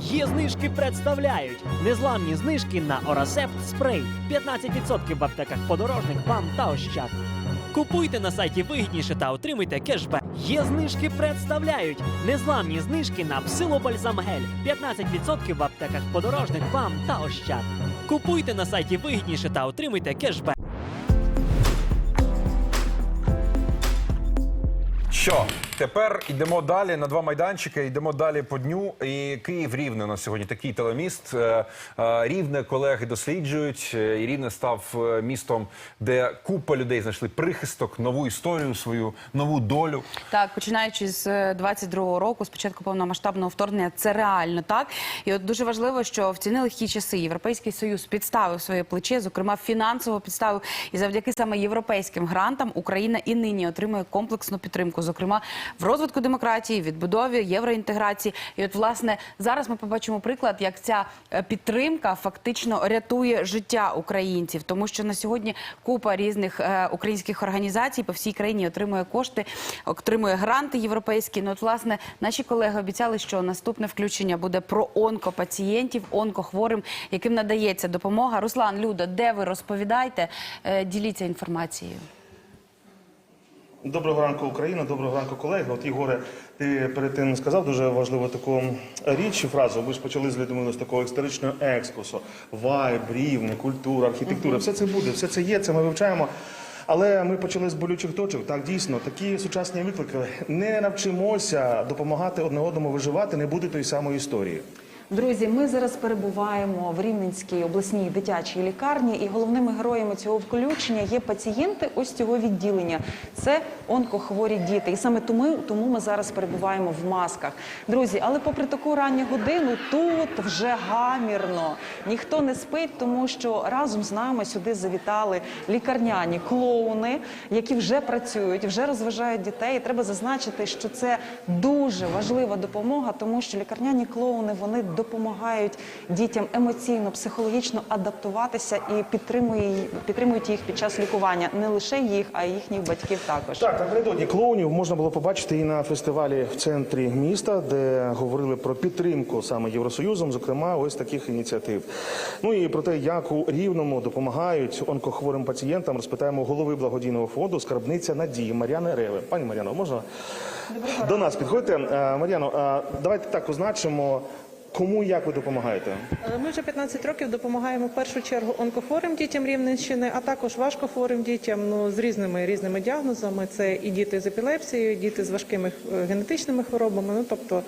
Є знижки представляють незламні знижки на Орасепт спрей 15% в аптеках подорожник, бам та ощад. Купуйте на сайті вигідніше та отримуйте кешбек. Є знижки представляють незламні знижки на псилобальзам гель 15% в аптеках подорожник, бам та ощад. Купуйте на сайті вигідніше та отримуйте кешбек. Що тепер йдемо далі на два майданчики. Йдемо далі по дню. І Київ рівне на сьогодні. Такий телеміст. Е, е, Рівне колеги досліджують. е, І рівне став містом, де купа людей знайшли прихисток, нову історію, свою нову долю. Так, починаючи з е, 22-го року, з початку повномасштабного вторгнення, це реально так. І от дуже важливо, що в ці нелегкі часи Європейський Союз підставив своє плече, зокрема фінансово підставив. І завдяки саме європейським грантам Україна і нині отримує комплексну підтримку, зокрема в розвитку демократії, відбудові, євроінтеграції. І от власне зараз ми побачимо приклад, як ця е, підтримка фактично рятує життя українців, тому що на сьогодні купа різних е, українських організацій по всій країні отримує кошти, отримує гранти європейські. Ну от власне наші колеги обіцяли, що наступне включення буде про онкопацієнтів, онкохворим, яким надається допомога. Руслан, Люда, де ви розповідайте, Е, діліться інформацією. Доброго ранку, Україна, доброго ранку, колеги. От Ігоре, ти перед тим сказав дуже важливу таку річ і фразу. Ви ж почали з Людмилою з такого історичного екскурсу. Вайб, рівне, культура, архітектура. Все це буде, все це є, це ми вивчаємо. Але ми почали з болючих точок. Так, дійсно, такі сучасні виклики. Не навчимося допомагати одне одному виживати, не буде тої самої історії. Друзі, ми зараз перебуваємо в Рівненській обласній дитячій лікарні, і головними героями цього включення є пацієнти ось цього відділення. Це онкохворі діти. І саме тому, тому ми зараз перебуваємо в масках. Друзі, але попри таку ранню годину, тут вже гамірно. Ніхто не спить, тому що разом з нами сюди завітали лікарняні клоуни, які вже працюють, вже розважають дітей. І треба зазначити, що це дуже важлива допомога, тому що лікарняні клоуни вони допомагають дітям емоційно, психологічно адаптуватися і підтримують, підтримують їх під час лікування. Не лише їх, а й їхніх батьків також. Так, напередодні клоунів можна було побачити і на фестивалі в центрі міста, де говорили про підтримку саме Євросоюзом, зокрема, ось таких ініціатив. Ну і про те, як у рівному допомагають онкохворим пацієнтам, розпитаємо голови благодійного фонду скарбниця Надії Мар'яни Реви. Пані Мар'яно, можна до нас підходьте? Е, Мар'яно, давайте так означимо, кому і як ви допомагаєте. Е, Ми вже 15 років допомагаємо в першу чергу онкохворим дітям Рівненщини, а також важкохворим дітям ну, з різними різними діагнозами. Це і діти з епілепсією, і діти з важкими е, генетичними хворобами, ну тобто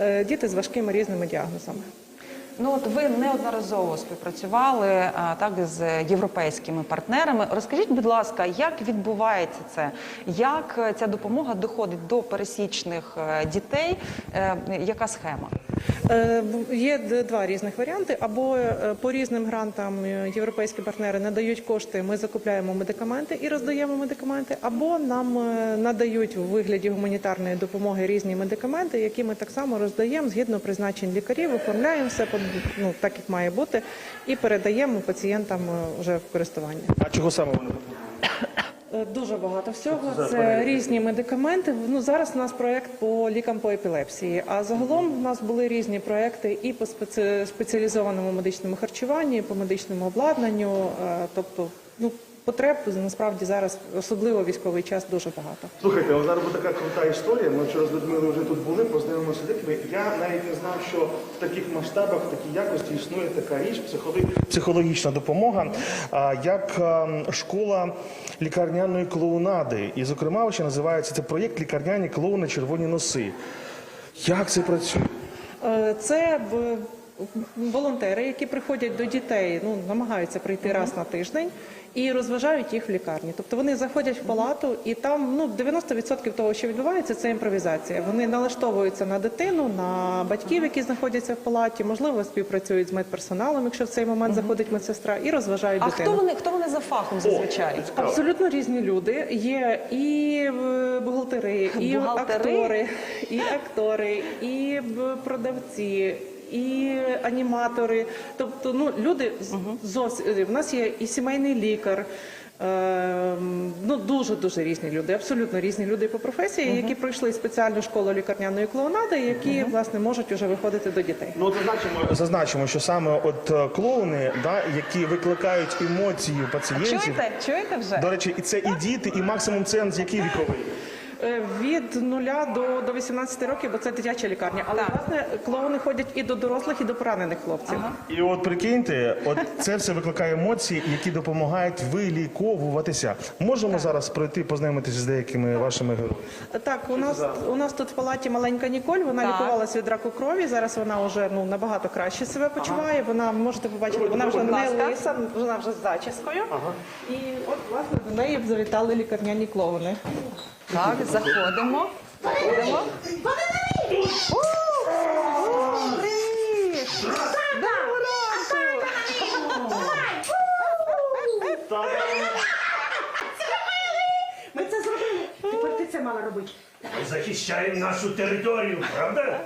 е, діти з важкими різними діагнозами. Ну от ви неодноразово співпрацювали а, так з європейськими партнерами. Розкажіть, будь ласка, як відбувається це? Як ця допомога доходить до пересічних дітей? Е, Яка схема? Е, Є два різних варіанти. Або е, по різним грантам е, європейські партнери надають кошти, ми закупляємо медикаменти і роздаємо медикаменти, або нам надають у вигляді гуманітарної допомоги різні медикаменти, які ми так само роздаємо згідно призначень лікарів, оформляємо все ну, так, як має бути, і передаємо пацієнтам вже в користування. А чого саме вони Дуже багато всього. Це різні медикаменти. Ну зараз у нас проект по лікам по епілепсії. А загалом у нас були різні проекти і по спеці- спеціалізованому медичному харчуванню, і по медичному обладнанню. Е, Тобто, ну потреб насправді зараз, особливо військовий час, дуже багато. Слухайте, от зараз буде така крута історія. Ми вчора з Людмилою вже тут були, познайомилися дітьми. Я навіть не знав, що в таких масштабах, в такій якості існує така річ, психологі- психологічна допомога, як ем, школа лікарняної клоунади. І, зокрема, ще називається це проєкт лікарняні клоуни червоні носи. Як це працює? Е, Це волонтери, які приходять до дітей, ну намагаються прийти раз на тиждень і розважають їх в лікарні. Тобто вони заходять в палату, і там ну 90% того, що відбувається, це імпровізація. Вони налаштовуються на дитину, на батьків, які знаходяться в палаті, можливо, співпрацюють з медперсоналом, якщо в цей момент заходить медсестра, і розважають А дитину. хто вони хто вони за фахом зазвичай? Абсолютно різні люди. Є і бухгалтери, і Бухгалтери? актори, і актори, і продавці. І аніматори, тобто ну люди з- зовсім в нас є і сімейний лікар, Ем, Ну, дуже дуже різні люди, абсолютно різні люди по професії, які пройшли спеціальну школу лікарняної клоунади, які власне можуть уже виходити до дітей. Ну, зазначимо, зазначимо, що саме от е, клоуни, да, які викликають емоції у пацієнтів. Чуєте? Чуєте вже? До речі, і це і діти, і максимум ценз, який віковий. Е, Від нуля до, до 18 років, бо це дитяча лікарня. Але власне клоуни ходять і до дорослих, і до поранених хлопців. І от прикиньте, от це все викликає емоції, які допомагають виліковуватися. Можемо зараз пройти познайомитися з деякими вашими героями. Так, у нас у нас тут в палаті маленька Ніколь. Вона Так. лікувалася від раку крові. Зараз вона вже ну набагато краще себе почуває. Вона можете побачити, вона вже не ласка. лиса, вона вже з зачіскою. І от власне до неї завітали лікарняні клоуни. Так, заходимо. Заходимо. Ми це зробили. Тепер ти це мала робити. Ми захищаємо нашу територію, правда?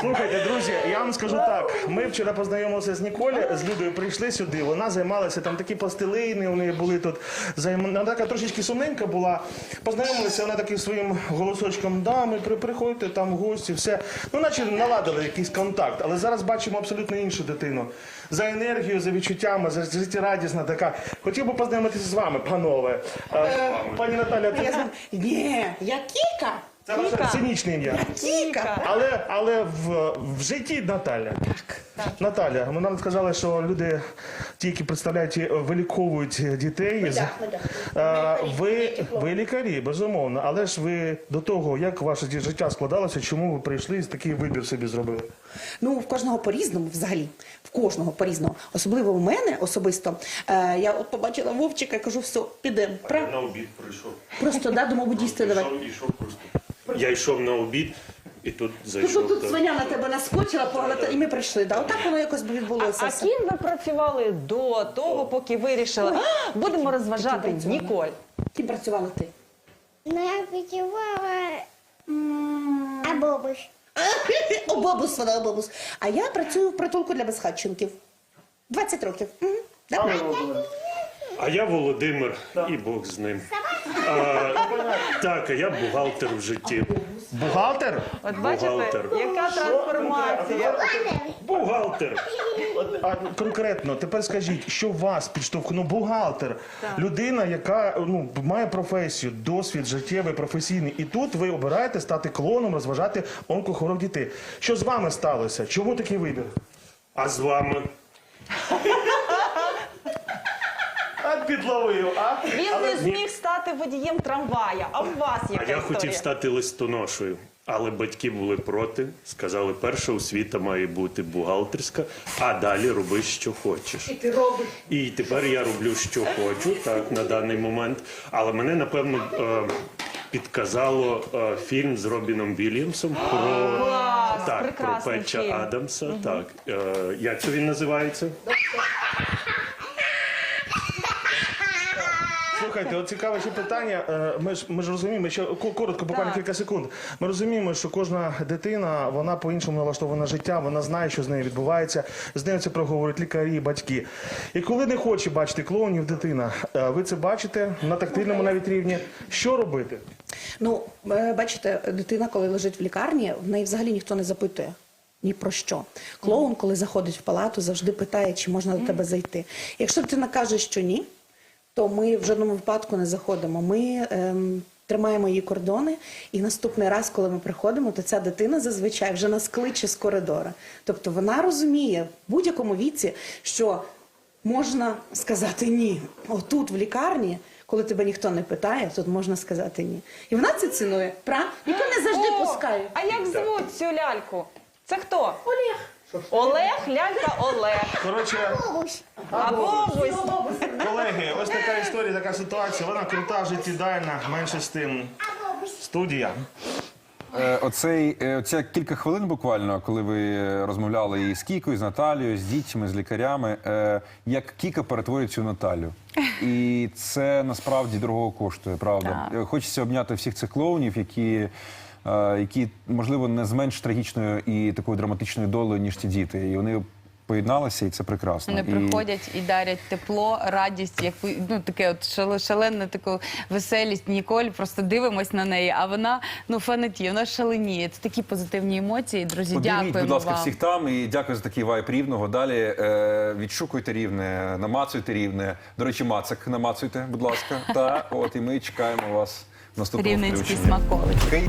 Слухайте, друзі, я вам скажу так. Ми вчора познайомилися з Ніколь, з Людою прийшли сюди. Вона займалася там такі пластилини. У неї були тут займ... Вона така трошечки сумненька була. Познайомилися вона таким своїм голосочком. Да, ми при- приходьте там гості, все. Ну, наче наладили якийсь контакт. Але зараз бачимо абсолютно іншу дитину. За енергію, за відчуттями, за життєрадісна така. Хотів би познайомитися з вами, панове. А, Пані Наталя, ти. це. Ні, я Кіка. Це ваше цинічне ім'я. Кіка. Але, але в, в житті Наталя. Наталя, вона нам сказала, що люди, ті, які представляють, виліковують дітей. з- да. Е, ви, ви лікарі, безумовно. Але ж ви до того, як ваше життя складалося, чому ви прийшли і такий вибір собі зробили? Ну, в кожного по-різному взагалі. В кожного по-різному. Особливо у мене особисто. Е, я от побачила Вовчика і кажу, все, підемо. Пра- На обід прийшов. Просто да, думав, будісти давай. Йшов, йшов просто. Я йшов на обід і тут Тут, зайшов. тут так. свиня на тебе наскочила, поглядала, і ми прийшли. Да, отак воно якось би відбулося. А все. ким ви працювали до того, поки вирішили? «А, Будемо розважати Ким працювала? Ніколь. Ким працювала ти? Ну, я працювала абобус. Обобус, вона обобус. А я працюю в притулку для безхатченків. 20 років. Мгм. А я Володимир, і Бог з ним. А, так, я бухгалтер в житті. Бухгалтер? От бачите, Бухгалтер. яка трансформація? Бухгалтер. А конкретно, тепер скажіть, що вас підштовхнув бухгалтер, людина, яка ну має професію, досвід життєвий, професійний, і тут ви обираєте стати клоном, розважати онкохвороб дітей. Що з вами сталося? Чому такий вибір? А з вами? А підловив, а? Він не зміг стати водієм трамвая. А у вас А яка я історія? хотів стати листоношою. Але батьки були проти. Сказали, перша освіта має бути бухгалтерська, а далі роби, що хочеш. І ти робиш. І тепер я роблю, що хочу, так, на даний момент. Але мене, напевно, е, підказало е, фільм з Робіном Вільямсом про, так, про прекрасний Петча фільм. Адамса. Так, е, як це він називається? Слухайте, от цікаве ще питання. Е, Ми ж ми ж розуміємо, що ко- коротко, буквально Так. кілька секунд. Ми розуміємо, що кожна дитина вона по-іншому налаштована життя, вона знає, що з нею відбувається. З нею це проговорюють лікарі, батьки. І коли не хоче бачити клоунів дитина, е, ви це бачите на тактильному навіть рівні. Що робити? Ну, е, бачите, дитина, коли лежить в лікарні, в неї взагалі ніхто не запитує. Ні про що. Клоун, коли заходить в палату, завжди питає, чи можна до тебе зайти. Якщо дитина каже, що ні, то ми в жодному випадку не заходимо. Ми ем, тримаємо її кордони, і наступний раз, коли ми приходимо, то ця дитина зазвичай вже нас кличе з коридора. Тобто вона розуміє в будь-якому віці, що можна сказати ні. Отут, в лікарні, коли тебе ніхто не питає, тут можна сказати ні. І вона це цінує. Пра? Ніхто не завжди О, пускає. А як звуть цю ляльку? Це хто? Олег. Олег, лялька Олег. Коротше, А бабусь. колеги, ось така історія, така ситуація. Вона крута, життєдайна, менше з тим. Студія. Е, Оцей е, оця кілька хвилин буквально, коли ви е, розмовляли і з Кікою, з Наталією, з дітьми, з лікарями, е, як Кіка перетворюється у Наталю. І це насправді дорого коштує, правда. Е, Хочеться обняти всіх цих клоунів, які, е, які можливо не з менш трагічною і такою драматичною долею, ніж ті діти. І вони поєдналися, і це прекрасно. Вони приходять і дарять тепло, радість, яку ну таке от шал- шалену таку веселість. Ніколь просто дивимось на неї. А вона ну фанатіє, вона шаленіє. Це такі позитивні емоції. Друзі, Подивіть, дякуємо будь ласка, вам. всіх там і дякую за такий вайп рівного. Далі е, відшукуйте рівне, намацуйте рівне. До речі, мацик намацуйте, будь ласка. Та от і ми чекаємо вас в наступному Рівненські включенні.